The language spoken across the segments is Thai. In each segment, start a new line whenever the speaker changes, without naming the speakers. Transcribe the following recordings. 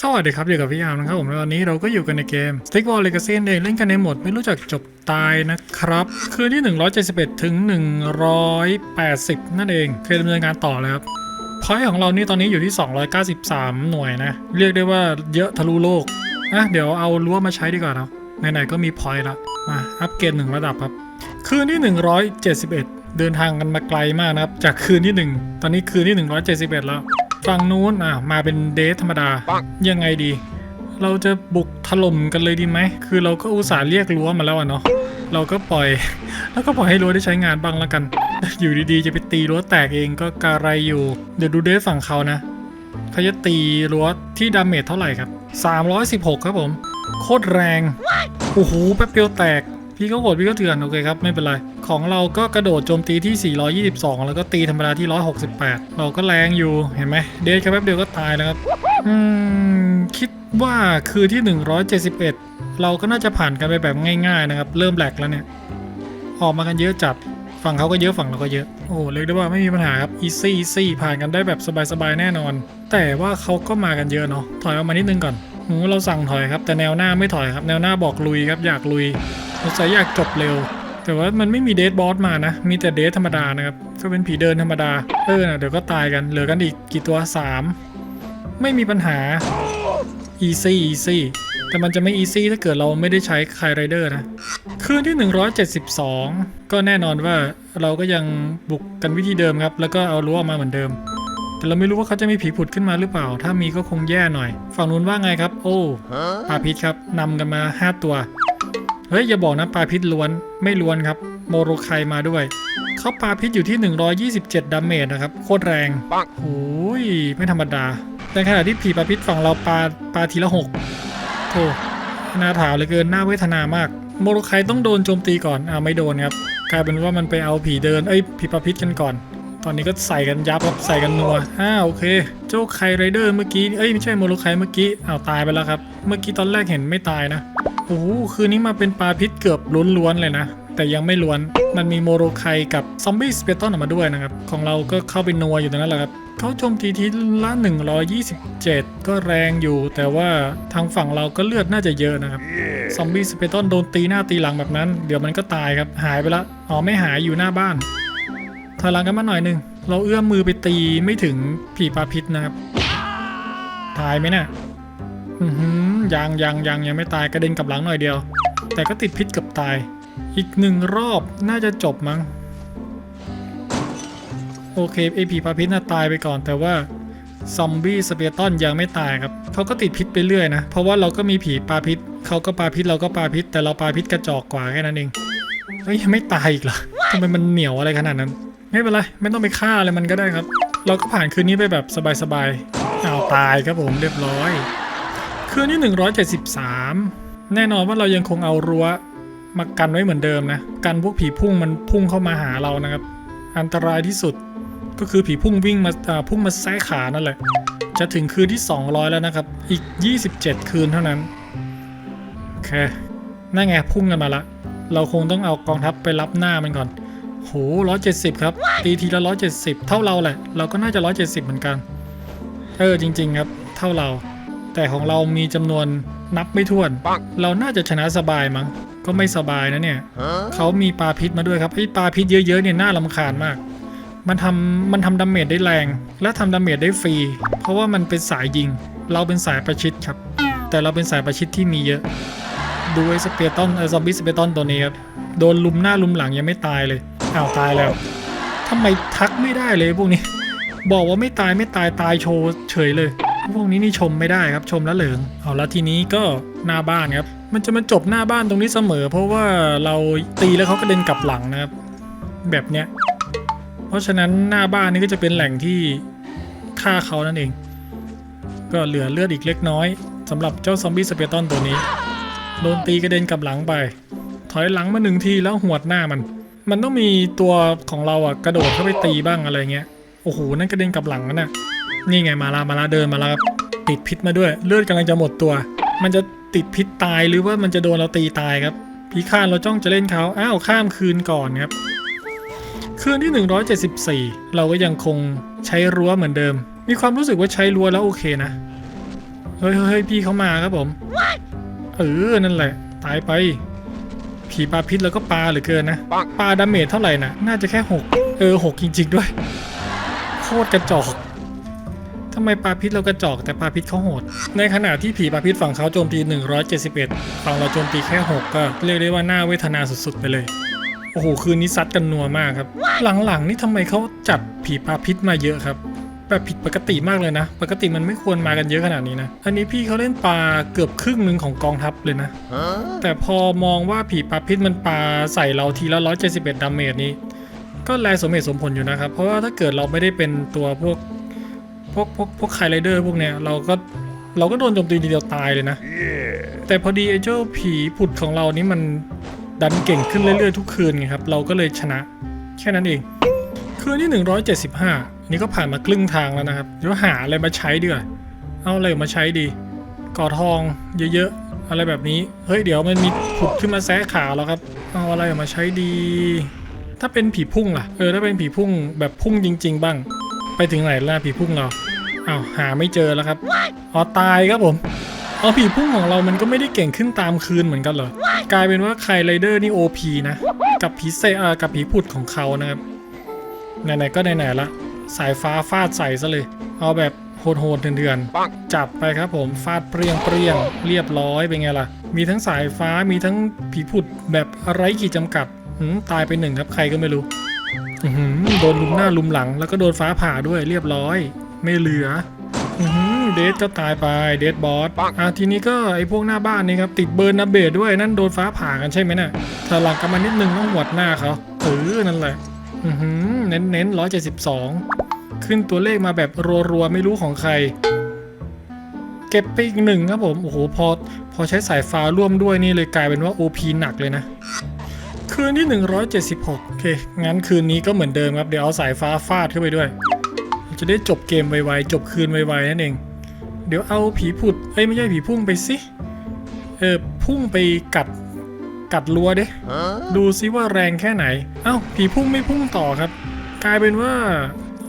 สวัสดีครับอยู่กับพี่อาร์มนะครับผมแล้วตอนนี้เราก็อยู่กันในเกม Stick Ball Legacy เองเล่นกันในโหมดไม่รู้จักจบตายนะครับ คืนที่ 171 ถึง 180 นั่นเองเคยดำเนินงานต่อเลยครับพอยของเรานี่ตอนนี้อยู่ที่ 293 หน่วยนะ เรียกได้ว่าเยอะทะลุโลกนะเดี๋ยวเอารั้วมาใช้ดีกว่าเนาะไหนๆก็มีพอยละมาอัปเกรดหนึ่งระดับครับ คืนที่ 171 เดินทางกันมาไกลมากนะครับ จากคืนที่ 1 ตอนนี้คืนที่ 171 แล้ว ฝั่งนู้นอะมาเป็นเดทธรรมดา ยังไงดี เราจะบุกถล่มกันเลยดีไหม คือเราก็อุตส่าห์เรียกรั้วมาแล้วอะเนาะ เราก็ปล่อย แล้วก็ปล่อยให้รั้วได้ใช้งานบ้างแล้วกัน อยู่ดีๆ จะไปตีรั้วแตกเองก็กระไรอยู่ เดี๋ยวดูเดทฝั่งเขานะเขาจะตีรั้วที่ดาเมจเท่าไหร่ครับ 316 ครับผม โคตรแรง โอ้โห แป๊บเดียวแตก พี่ก็โหดพี่ก็เถื่อนโอเคครับไม่เป็นไรของเราก็กระโดดโจมตีที่ 422 แล้วก็ตีธรรมดาที่ 168 เราก็แรงอยู่เห็นไหมเดทแค่แป๊บเดียวก็ตายแล้วครับอืมคิดว่าคือที่ 171 เราก็น่าจะผ่านกันไปแบบง่ายๆนะครับ เริ่มแหลกแล้วเนี่ยออกมากันเยอะจัดฝั่งเขาก็เยอะฝั่งเราก็เยอะ โอ้เรียกได้ว่าไม่มีปัญหาครับอีซี่อีซี่ผ่านกันได้แบบสบายๆแน่นอน แต่ว่าเขาก็มากันเยอะเนาะถอยออกมานิดนึงก่อนโอ้เราสั่งถอยครับแต่แนวหน้าไม่ถอยครับ แนวหน้าบอกลุยครับอยากลุย สงสัยอยากจบเร็ว แต่ว่ามันไม่มีเดทบอสมานะ มีแต่เดทธรรมดานะครับ ก็เป็นผีเดินธรรมดา เออนะเดี๋ยวก็ตายกัน เหลือกันอีกกี่ตัวสามไม่มีปัญหา easy easy แต่มันจะไม่ easy ถ้าเกิดเราไม่ได้ใช้คายไรเดอร์นะ คืนที่ 172 ก็แน่นอนว่าเราก็ยังบุกกันวิธีเดิมครับ แล้วก็เอารั้วออกมาเหมือนเดิม แต่เราไม่รู้ว่าเขาจะมีผีผุดขึ้นมาหรือเปล่า ถ้ามีก็คงแย่หน่อย ฝั่งนู้นว่าไงครับ โอ้ปาพิษครับนำกันมา 5 ตัว เฮ้ยอย่าบอกนะปลาพิษล้วนไม่ล้วนครับ โมโรไคมาด้วยเขาปลาพิษอยู่ที่ 127 ดาเมจนะครับ โคตรแรงโอ้ยไม่ธรรมดาในขณะที่ผีปลาพิษฝั่งเราปลาปลาทีละหกโธ่น่าถาวเหลือเกินน่าเวทนามาก โมโรไคต้องโดนโจมตีก่อนอ่าไม่โดนครับกลายเป็นว่ามันไปเอาผีเดินเอ้ยผีปลาพิษกันก่อน ตอนนี้ก็ใส่กันยับครับใส่กันนัวอ่าโอเค เจ้าไคไรเดอร์เมื่อกี้เอ้ยไม่ใช่โมโรไคเมื่อกี้อ้าวตายไปแล้วครับ เมื่อกี้ตอนแรกเห็นไม่ตายนะโอ้โหคืนนี้มาเป็นปลาพิษเกือบล้วนๆเลยนะ แต่ยังไม่ล้วน มันมีโมโรไคกับซอมบี้สเปตอนออกมาด้วยนะครับ ของเราก็เข้าไปนัวอยู่ตรงนั้นแหละครับเขาโจมตีทีละ 127 ก็แรงอยู่ แต่ว่าทางฝั่งเราก็เลือดน่าจะเยอะนะครับ ซอมบี้สเปตอนโดนตีหน้าตีหลังแบบนั้น เดี๋ยวมันก็ตายครับ หายไปละ อ๋อไม่หายอยู่หน้าบ้านถอยหลังกันมาหน่อยหนึ่ง เราเอื้อมมือไปตีไม่ถึงผีปลาพิษนะครับ ตายไหมน่ะอือหือ ยังยังยังยังไม่ตายกระเด็นกลับหลังหน่อยเดียว แต่ก็ติดพิษกับตาย อีกหนึ่งรอบน่าจะจบมั้ง โอเคไอผีปลาพิษน่าตายไปก่อน แต่ว่าซอมบี้สเปียตอนยังไม่ตายครับเขาก็ติดพิษไปเรื่อยนะ เพราะว่าเราก็มีผีปลาพิษเขาก็ปลาพิษเราก็ปลาพิษ แต่เราปลาพิษกระจอกกว่าแค่นั้นเองเฮ้ยยังไม่ตายอีกเหรอทำไมมันเหนียวอะไรขนาดนั้น ไม่เป็นไรไม่ต้องไปฆ่าอะไรมันก็ได้ครับ เราก็ผ่านคืนนี้ไปแบบสบายๆเอาตายครับผมเรียบร้อย คืนที่ 173 แน่นอนว่าเรายังคงเอารั้วมากันไว้เหมือนเดิมนะ กันพวกผีพุ่งมันพุ่งเข้ามาหาเรานะครับ อันตรายที่สุดก็คือผีพุ่งวิ่งมาพุ่งมาแซะขานั่นแหละ จะถึงคืนที่ 200 แล้วนะครับ อีก 27 คืนเท่านั้น โอเค นั่นไงพุ่งกันมาละ เราคงต้องเอากองทัพไปรับหน้ามันก่อน โห 170 ครับ ตีทีละ 170 เท่าเราแหละ เราก็น่าจะ 170 เหมือนกัน เออ จริง ๆ ครับ เท่าเรา แต่ของเรามีจำนวนนับไม่ถ้วน เราน่าจะชนะสบายมั้ง ก็ไม่สบายนะเนี่ย เขามีปลาพิษมาด้วยครับไอ้ปลาพิษเยอะๆเนี่ยน่าลำคาญมาก มันทำมันทำดาเมจได้แรง และทำดาเมจได้ฟรี เพราะว่ามันเป็นสายยิง เราเป็นสายประชิดครับ แต่เราเป็นสายประชิดที่มีเยอะ ดูไอ้สเปตอนไอ้ซอมบี้สเปตอนตัวนี้ครับ โดนลุมหน้าลุมหลังยังไม่ตายเลย อ้าวตายแล้วทำไมทักไม่ได้เลยพวกนี้ บอกว่าไม่ตายไม่ตายตายโชว์เฉยเลย พวกนี้นี่ชมไม่ได้ครับชมแล้วเหลิงเอาแล้วทีนี้ก็หน้าบ้านครับ มันจะมาจบหน้าบ้านตรงนี้เสมอ เพราะว่าเราตีแล้วเขากระเด็นกลับหลังนะครับ แบบเนี้ยเพราะฉะนั้นหน้าบ้านนี่ก็จะเป็นแหล่งที่ฆ่าเขานั่นเอง ก็เหลือเลือดอีกเล็กน้อยสำหรับเจ้าซอมบี้สเปตอนตัวนี้โดนตีกระเด็นกลับหลังไป ถอยหลังมาหนึ่งทีแล้วหวดหน้ามัน มันต้องมีตัวของเราอะกระโดดเข้าไปตีบ้างอะไรเงี้ยโอ้โหนั่นกระเด็นกลับหลังนั่นน่ะ นี่ไงมาลามาลาเดินมาแล้วครับติดพิษมาด้วย เลือดกำลังจะหมดตัว มันจะติดพิษตายหรือว่ามันจะโดนเราตีตายครับพีข้านเราจ้องจะเล่นเขาอ้าวข้ามคืนก่อนครับ คืนที่ 174 เราก็ยังคงใช้รั้วเหมือนเดิม มีความรู้สึกว่าใช้รั้วแล้วโอเคนะ เฮ้ยเฮ้ยเฮ้ยพี่เขามาครับผม เออ นั่นแหละ ตายไป ผีปลาพิษแล้วก็ปลาเหลือเกินนะ ปลาดาเมจเท่าไหร่นะ น่าจะแค่หกเออหกจริง ๆ ด้วย โคตรกระจอก ทำไมปลาพิษเรากระจอกแต่ปลาพิษเขาโหด ในขณะที่ผีปลาพิษฝั่งเขาโจมตี 171 ฝั่งเราโจมตีแค่ 6 ก็เรียกได้ว่าหน่าเวทนาสุดๆ ไปเลย โอ้โห คืนนี้ซัดกันนัวมากครับ หลังๆ นี่ทำไมเขาจัดผีปลาพิษมาเยอะครับ แบบผิดปกติมากเลยนะ ปกติมันไม่ควรมากันเยอะขนาดนี้นะ อันนี้พี่เขาเล่นปลาเกือบครึ่งหนึ่งของกองทัพเลยนะ แต่พอมองว่าผีปลาพิษมันปลาใส่เราทีละ 171ดาเมจนี้ ก็แลสมเหตุสมผลอยู่นะครับ เพราะว่าถ้าเกิดเราไม่ได้เป็นตัวพวก พวกพวกพวกไคไรเดอร์พวกเนี้ยเราก็เราก็โดนโจมตีทีเดียวตายเลยนะ แต่พอดีไอ้เจ้าผีผุดของเรานี่มันดันเก่งขึ้นเรื่อยๆทุกคืนไงครับ เราก็เลยชนะ แค่นั้นเอง คืนที่ 175 นี่ก็ผ่านมาครึ่งทางแล้วนะครับเดี๋ยวหาอะไรมาใช้ดีกว่าเอาอะไรมาใช้ดีก่อทองเยอะๆ อะไรแบบนี้ เฮ้ยเดี๋ยวมันมีผุดขึ้นมาแซะขาแล้วครับ เอาอะไรมาใช้ดี ถ้าเป็นผีพุ่งล่ะ เออถ้าเป็นผีพุ่งแบบพุ่งจริง ๆ บ้าง ไปถึงไหนล่ะผีพุ่งเรา อ้าวหาไม่เจอแล้วครับอ๋อตายครับผมเอ๋อผีพุ่งของเรามันก็ไม่ได้เก่งขึ้นตามคืนเหมือนกันเหรอกลายเป็นว่าไคไรเดอร์นี่ OP นะกับผีเซอากับผีผุดของเขานะครับไหนๆก็ไหนๆละสายฟ้าฟาดใส่ซะเลย เอาแบบโหดๆเถื่อนๆจับไปครับผมฟาดเปรี้ยงเปรี้ยงเรียบร้อยเป็นไงล่ะ มีทั้งสายฟ้ามีทั้งผีผุดแบบไร้ขีดจำกัดหืมตายไปหนึ่งครับใครก็ไม่รู้โดนลุมหน้าลุมหลัง แล้วก็โดนฟ้าผ่าด้วยเรียบร้อย ไม่เหลือเดทก็ตายไปเดทบอสอะทีนี้ก็ไอ้พวกหน้าบ้านนี่ครับติดเบิร์นนาเบดด้วยนั่นโดนฟ้าผ่ากันใช่ไหมน่ะถ้าหลังกันมานิดนึงต้องหวดหน้าเขาเออนั่นแหละอือหือเน้นเน้นร้อยเจ็ดสิบสองขึ้นตัวเลขมาแบบรัวๆ ไม่รู้ของใคร เก็บไปอีกหนึ่งครับผม โอ้โห พอ พอใช้สายฟ้าร่วมด้วยนี่เลยกลายเป็นว่า OP หนักเลยนะ คืนที่ 176 โอเค งั้นคืนนี้ก็เหมือนเดิมครับ เดี๋ยวเอาสายฟ้าฟาดเข้าไปด้วย จะได้จบเกมไวๆจบคืนไวๆนั่นเอง เดี๋ยวเอาผีผุดเอ้ยไม่ใช่ผีพุ่งไปสิเออพุ่งไปกัดกัดรัวเด้ดูซิว่าแรงแค่ไหนเอ้าผีพุ่งไม่พุ่งต่อครับ กลายเป็นว่า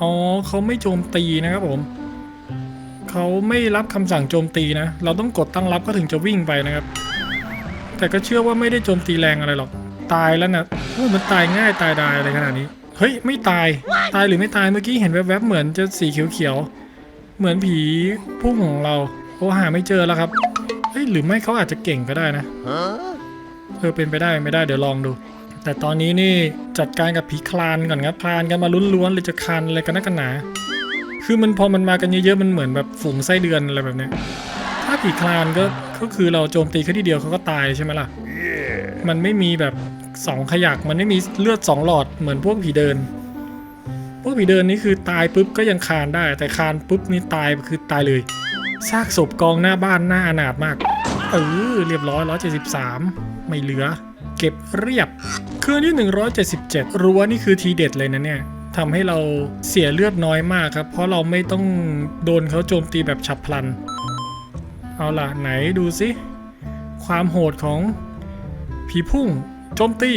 อ๋อเขาไม่โจมตีนะครับผมเขาไม่รับคำสั่งโจมตีนะ เราต้องกดตั้งรับก็ถึงจะวิ่งไปนะครับ แต่ก็เชื่อว่าไม่ได้โจมตีแรงอะไรหรอก ตายแล้วนะโอ้มันตายง่ายตายดายอะไรขนาดนี้ เฮ้ย ไม่ตาย ตายหรือไม่ตายเมื่อกี้เห็นแวบๆเหมือนจะสีเขียวๆ เหมือนผีพุ่งของเราโอ้หาไม่เจอแล้วครับ เฮ้ย หรือไม่เขาอาจจะเก่งก็ได้นะเออเป็นไปได้ไม่ได้เดี๋ยวลองดู แต่ตอนนี้นี่จัดการกับผีคลานก่อนครับคลานกันมาล้วนๆเลยจะคลานอะไรกันนักกันหนา คือมันพอมันมากันเยอะๆมันเหมือนแบบฝูงไส้เดือนอะไรแบบนี้ถ้าผีคลานก็ก็คือเราโจมตีแค่ทีเดียวเขาก็ตายใช่ไหมล่ะ มันไม่มีแบบ สองขยักมันไม่มีเลือดสองหลอดเหมือนพวกผีเดิน พวกผีเดินนี่คือตายปุ๊บก็ยังคานได้ แต่คานปุ๊บนี่ตายคือตายเลยซากศพกองหน้าบ้านหน้าอนาถมากเออเรียบร้อย 173 ไม่เหลือ เก็บเรียบ คืนที่ 177 รั้วนี่คือทีเด็ดเลยนะเนี่ยทำให้เราเสียเลือดน้อยมากครับ เพราะเราไม่ต้องโดนเขาโจมตีแบบฉับพลัน เอาล่ะ ไหนดูสิ ความโหดของผีพุ่ง โจมตี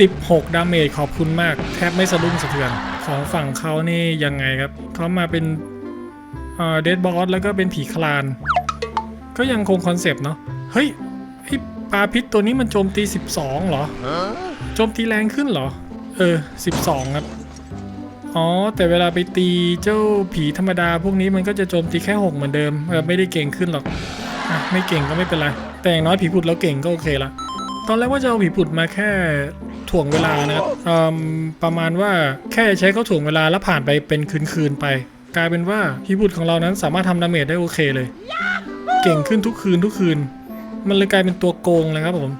16 ดาเมจขอบคุณมาก แทบไม่สะดุ้งสะเทือน ของฝั่งเขานี่ยังไงครับ เขามาเป็นเดดบอสแล้วก็เป็นผีคลาน ก็ยังคงคอนเซปต์เนาะ เฮ้ยไอปลาพิษตัวนี้มันโจมตี 12 เหรอ โจมตีแรงขึ้นเหรอ เออ 12 ครับ อ๋อ แต่เวลาไปตีเจ้าผีธรรมดาพวกนี้มันก็จะโจมตีแค่ 6 เหมือนเดิม เออ ไม่ได้เก่งขึ้นหรอก อะ ไม่เก่งก็ไม่เป็นไร แต่อย่างน้อยผีผุดแล้วเก่งก็โอเคละ ตอนแรกว่าจะเอาผีผุดมาแค่ถ่วงเวลานะครับประมาณว่าแค่ใช้เขาถ่วงเวลาแล้วผ่านไปเป็นคืนๆไป กลายเป็นว่าผีผุดของเรานั้นสามารถทำดาเมจได้โอเคเลย เก่งขึ้นทุกคืนทุกคืน มันเลยกลายเป็นตัวโกงเลยครับผม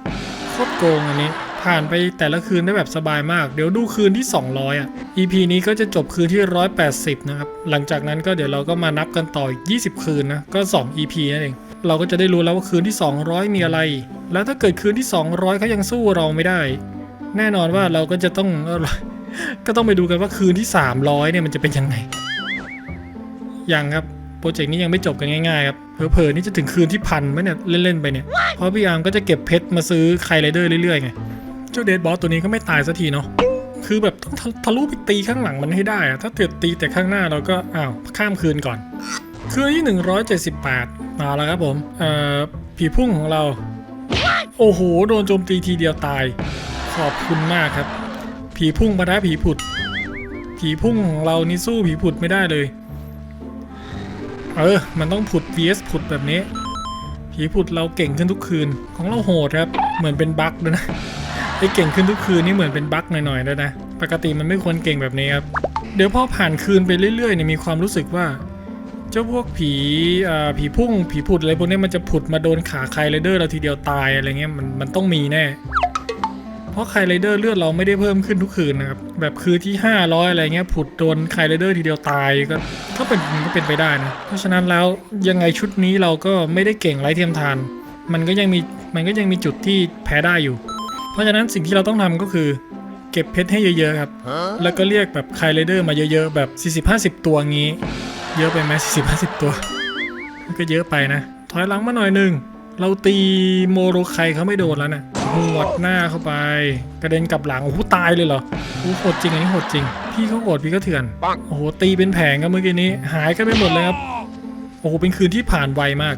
โคตรโกงอันนี้ ผ่านไปแต่ละคืนได้แบบสบายมาก เดี๋ยวดูคืนที่ 200 อะ EP นี้ก็จะจบคืนที่ 180 นะครับ หลังจากนั้นก็เดี๋ยวเราก็มานับกันต่ออีก 20 คืนนะ ก็ 2 EP นั่นเอง เราก็จะได้รู้แล้วว่าคืนที่ 200 มีอะไร แล้วถ้าเกิดคืนที่ 200เขายังสู้เราไม่ได้ แน่นอนว่าเราก็จะต้องก็ต้องไปดูกันว่าคืนที่ 300เนี่ยมันจะเป็นยังไงยังครับโปรเจกต์นี้ยังไม่จบกันง่ายๆครับเผลอๆนี่จะถึงคืนที่พันไหมเนี่ยเล่นๆไปเนี่ยเพราะพี่อาร์มก็จะเก็บเพชรมาซื้อไคไรเดอร์เรื่อยๆไงเจ้าเดดบอสตัวนี้ก็ไม่ตายสักทีเนาะคือแบบต้องทะทะลุไปตีข้างหลังมันให้ได้อะถ้าเกิดตีแต่ข้างหน้าเราก็อ้าวข้ามคืนก่อน คืนที่ 178มาแล้วครับผม เอ่อ ผีพุ่งของเรา โอ้โห โดนโจมตีทีเดียวตาย ขอบคุณมากครับ ผีพุ่งปะทะผีผุด ผีพุ่งของเรานี่สู้ผีผุดไม่ได้เลย เออ มันต้องผุด vs ผุดแบบนี้ ผีผุดเราเก่งขึ้นทุกคืน ของเราโหดครับ เหมือนเป็นบั๊กด้วยนะ ไอ้เก่งขึ้นทุกคืนนี่เหมือนเป็นบั๊กหน่อยๆด้วยนะ ปกติมันไม่ควรเก่งแบบนี้ครับ เดี๋ยวพอผ่านคืนไปเรื่อยๆเนี่ยมีความรู้สึกว่า เจ้าพวกผีอ่าผีพุ่ง ผีผุดอะไรพวกนี้มันจะผุดมาโดนขาใครไรเดอร์เราทีเดียวตายอะไรเงี้ยมันมันต้องมีแน่ เพราะไคไรเดอร์เลือดเราไม่ได้เพิ่มขึ้นทุกคืนนะครับ แบบคือที่ 500 อะไรเงี้ยผุดโดนไคไรเดอร์ทีเดียวตายก็ก็เป็นมันก็เป็นไปได้นะ เพราะฉะนั้นแล้วยังไงชุดนี้เราก็ไม่ได้เก่งไร้เทียมทาน มันก็ยังมีมันก็ยังมีจุดที่แพ้ได้อยู่ เพราะฉะนั้นสิ่งที่เราต้องทำก็คือเก็บเพชรให้เยอะๆครับ แล้วก็เรียกแบบไคไรเดอร์มาเยอะๆแบบ 40-50 ตัวงี้ เยอะไปไหม40-50ตัวมันก็เยอะไปนะ ถอยหลังมาหน่อยหนึ่งเราตีโมโรไคเขาไม่โดนแล้วนะหวดหน้าเข้าไป กระเด็นกลับหลังโอ้โหตายเลยเหรอโอ้โหโหดจริงอันนี้โหดจริง พี่เขาโหดพี่ก็เถื่อนโอ้โหตีเป็นแผงครับเมื่อกี้นี้ หายกันไปหมดเลยครับโอ้โหเป็นคืนที่ผ่านไวมาก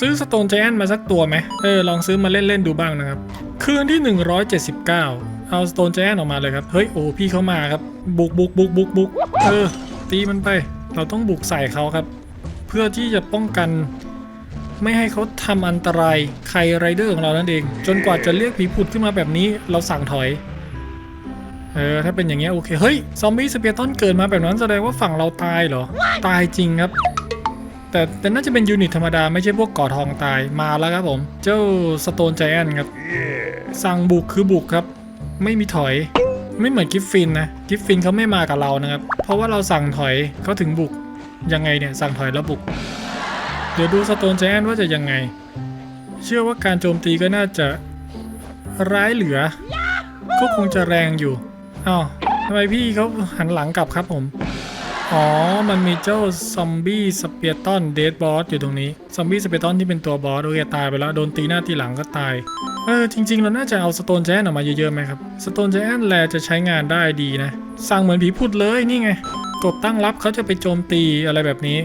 ซื้อสโตนไจนมาสักตัวไหมเออลองซื้อมาเล่นๆดูบ้างนะครับ คืนที่ 179 เอาสโตนไจนออกมาเลยครับเฮ้ยโอ้พี่เขามาครับบุกบุกบุกบุกบุกเออตีมันไป เราต้องบุกใส่เขาครับ เพื่อที่จะป้องกัน ไม่ให้เขาทำอันตรายใครไรเดอร์ของเรานั่นเอง จนกว่าจะเรียกผีผุดขึ้นมาแบบนี้เราสั่งถอยเออถ้าเป็นอย่างเงี้ยโอเคเฮ้ยซอมบี้สเปียร์ตันเกิดมาแบบนั้นแสดงว่าฝั่งเราตายเหรอ ตายจริงครับ แต่แต่น่าจะเป็นยูนิตธรรมดาไม่ใช่พวกก่อทองตายมาแล้วครับผม เจ้าสโตนไจแอนครับสั่งบุกคือบุกครับ ไม่มีถอย ไม่เหมือนกิฟฟินนะกิฟฟินเขาไม่มากับเรานะครับ เพราะว่าเราสั่งถอยเขาถึงบุกยังไงเนี่ยสั่งถอยแล้วบุก เดี๋ยวดูสโตนไจแอนว่าจะยังไง เชื่อว่าการโจมตีก็น่าจะร้ายเหลือ ก็คงจะแรงอยู่อ้าวทำไมพี่เขาหันหลังกลับครับผม อ๋อ มันมีเจ้าซอมบี้สเปียร์ตันเดดบอสอยู่ตรงนี้ ซอมบี้สเปียร์ตันที่เป็นตัวบอสโอเคตายไปแล้ว โดนตีหน้าตีหลังก็ตาย เออ จริง ๆ เราน่าจะเอาสโตนแจนออกมาเยอะๆไหมครับ สโตนแจนแลจะใช้งานได้ดีนะ สั่งเหมือนผีพูดเลยนี่ไง กดตั้งรับเขาจะไปโจมตีอะไรแบบนี้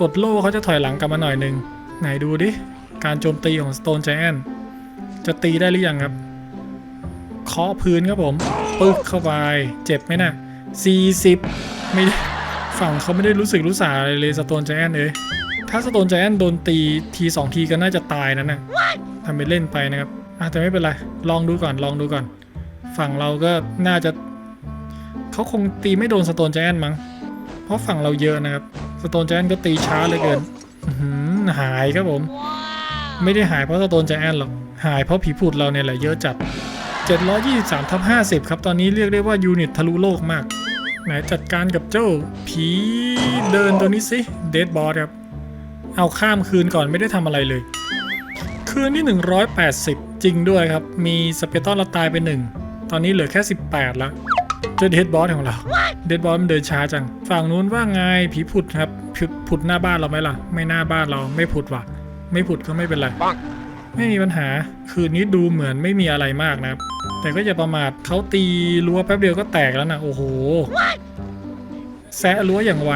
กดโล่เขาจะถอยหลังกลับมาหน่อยหนึ่งไหนดูดิ การโจมตีของ Stone Giant จะตีได้หรือยังครับ เคาะพื้นครับผม ปึ๊กเข้าไป เจ็บไหมนะ่ะ40 ไม่ได้ ฝั่งเขาไม่ได้รู้สึกรู้สาอะไรเลย Stone Giant เอ้ยถ้า Stone Giant โดนตีทีสองทีก็น่าจะตายนั่นน่ะทำไปเล่นไปนะครับอะแต่ไม่เป็นไร ลองดูก่อนลองดูก่อน ฝั่งเราก็น่าจะเขาคงตีไม่โดน Stone Giant มั้งเพราะฝั่งเราเยอะนะครับสโตนแจนก็ตีช้าเหลยเกินหือหายครับผม ไม่ได้หายเพราะสโตนแจนหรอกหายเพราะผีพูดเราเนี่ยแหละเยอะจัด723ทับ50 ครับ ตอนนี้เรียกได้ว่ายูนิตทะลุโลกมาก ไหนจัดการกับเจ้าผีเดินตัวนี้สิเดดบอสครับ เอาข้ามคืนก่อนไม่ได้ทำอะไรเลย คืนที่ 180 จริงด้วยครับ มีสเปเตอร์เราตายไปหนึ่งตอนนี้เหลือแค่ 18แล้วเจอเดดบอสของเราเดดบอสมันเดินช้าจัง ฝั่งนู้นว่าไงผีผุดครับผุดหน้าบ้านเราไหมล่ะ ไม่หน้าบ้านเราไม่ผุดว่ะ ไม่ผุดก็ไม่เป็นไร ไม่มีปัญหา คืนนี้ดูเหมือนไม่มีอะไรมากนะครับ แต่ก็อย่าประมาทเขาตีรั้วแป๊บเดียวก็แตกแล้วนะโอ้โห แซะรั้วอย่างไว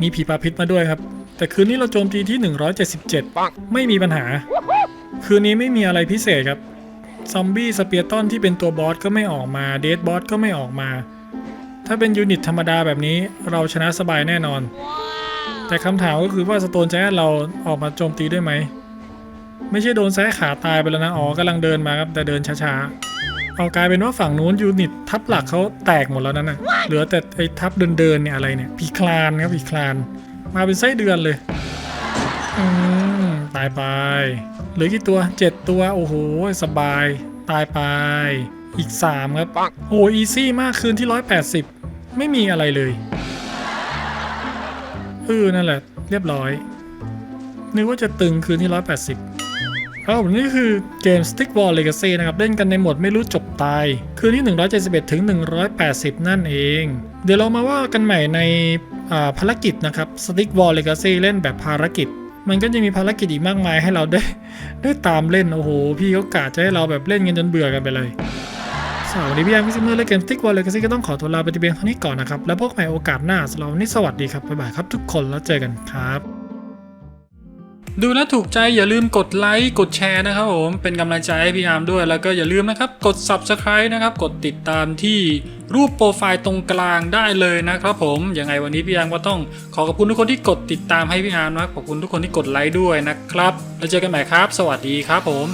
มีผีปลาพิษมาด้วยครับ แต่คืนนี้เราโจมตีที่ 177 ไม่มีปัญหา คืนนี้ไม่มีอะไรพิเศษครับ ซอมบี้สเปียร์ตันที่เป็นตัวบอสก็ไม่ออกมา เดดบอสก็ไม่ออกมา ถ้าเป็นยูนิตธรรมดาแบบนี้เราชนะสบายแน่นอน แต่คำถามก็คือว่าสโตนแจ๊เราออกมาโจมตีได้ไหม ไม่ใช่โดนแซะขาตายไปแล้วนะอ๋อกำลังเดินมาครับแต่เดินช้าๆ เอากลายเป็นว่าฝั่งนู้นยูนิตทับหลักเขาแตกหมดแล้วนั่นนะเหลือแต่ไอ้ทับเดินๆเนี่ยอะไรเนี่ยพีคลานครับพีคลาน มาเป็นไส้เดือนเลยอืมตายไปเหลือกี่ตัวเจ็ดตัวโอ้โหสบาย ตายไปอีกสามครับ โอ้อีซี่มากคืนที่ร้อยแปดสิบไม่มีอะไรเลย เออนั่นแหละ เรียบร้อย นึกว่าจะตึงคืนที่ร้อยแปดสิบครับผมนี่คือเกม Stick Ball Legacy นะครับ เล่นกันในโหมดไม่รู้จบตาย คืนที่ 171 ถึง 180 นั่นเอง เดี๋ยวเรามาว่ากันใหม่ในภารกิจนะครับ Stick Ball Legacy เล่นแบบภารกิจ มันก็จะมีภารกิจอีกมากมายให้เราได้ ได้ตามเล่น โอ้โห พี่เขากะจะให้เราแบบเล่นกันจนเบื่อกันไปเลย สำหรับวันนี้พี่แอมพี่ซิมเมอร์และเกม Stick Wall Legacy ก็ต้องขอตัวลาไปที่เพียงเท่านี้ก่อนนะครับ แล้วพบใหม่โอกาสหน้าสำหรับวันนี้สวัสดีครับบ๊ายบายครับทุกคนแล้วเจอกันครับ ดูแลวถูกใจอย่าลืมกดไลค์กดแชร์นะครับผมเป็นกำลังใจให้พี่อาร์มด้วยแล้วก็อย่าลืมนะครับกด Subscribe นะครับกดติดตามที่รูปโปรไฟล์ตรงกลางได้เลยนะครับผมยังไงวันนี้พี่อาร์มก็ต้องขอขอบคุณทุกคนที่กดติดตามให้พี่อาร์มนะขอบคุณทุกคนที่กดไลค์ด้วยนะครับ แล้วเจอกันใหม่ครับ สวัสดีครับผม